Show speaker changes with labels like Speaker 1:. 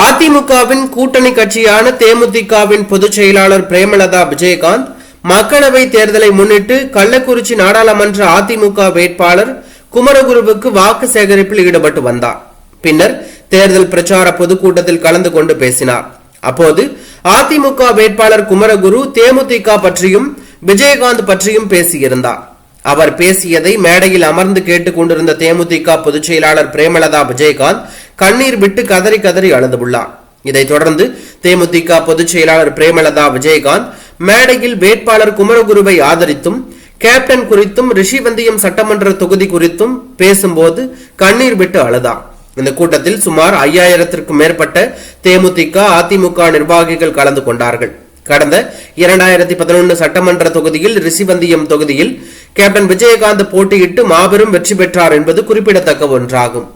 Speaker 1: அதிமுகவின் கூட்டணி கட்சியான தேமுதிகவின் பொதுச் செயலாளர் பிரேமலதா விஜயகாந்த் மக்களவை தேர்தலை முன்னிட்டு கள்ளக்குறிச்சி நாடாளுமன்ற அதிமுக வேட்பாளர் குமரகுருவுக்கு வாக்கு சேகரிப்பில் ஈடுபட்டு வந்தார். பின்னர் தேர்தல் பிரச்சார பொதுக்கூட்டத்தில் கலந்து கொண்டு பேசினார். அப்போது அதிமுக வேட்பாளர் குமரகுரு தேமுதிக பற்றியும் விஜயகாந்த் பற்றியும் பேசியிருந்தார். அவர் பேசியதை மேடையில் அமர்ந்து கேட்டுக் கொண்டிருந்த தேமுதிக பொதுச் செயலாளர் பிரேமலதா விஜயகாந்த் கண்ணீர் விட்டு கதறி கதறி அழுதுள்ளார். இதைத் தொடர்ந்து தேமுதிக பொதுச் செயலாளர் பிரேமலதா விஜயகாந்த் மேடையில் வேட்பாளர் குமரகுருவை ஆதரித்தும் கேப்டன் குறித்தும் ரிஷிவந்தியம் சட்டமன்ற தொகுதி குறித்தும் பேசும்போது கண்ணீர் விட்டு அழுதார். இந்த கூட்டத்தில் சுமார் ஐயாயிரத்திற்கும் மேற்பட்ட தேமுதிக அதிமுக நிர்வாகிகள் கலந்து கொண்டார்கள். கடந்த இரண்டாயிரத்தி பதினொன்று சட்டமன்ற தொகுதியில் ரிசிவந்தியம் தொகுதியில் கேப்டன் விஜயகாந்த் போட்டியிட்டு மாபெரும் வெற்றி பெற்றார் என்பது குறிப்பிடத்தக்க ஒன்றாகும்.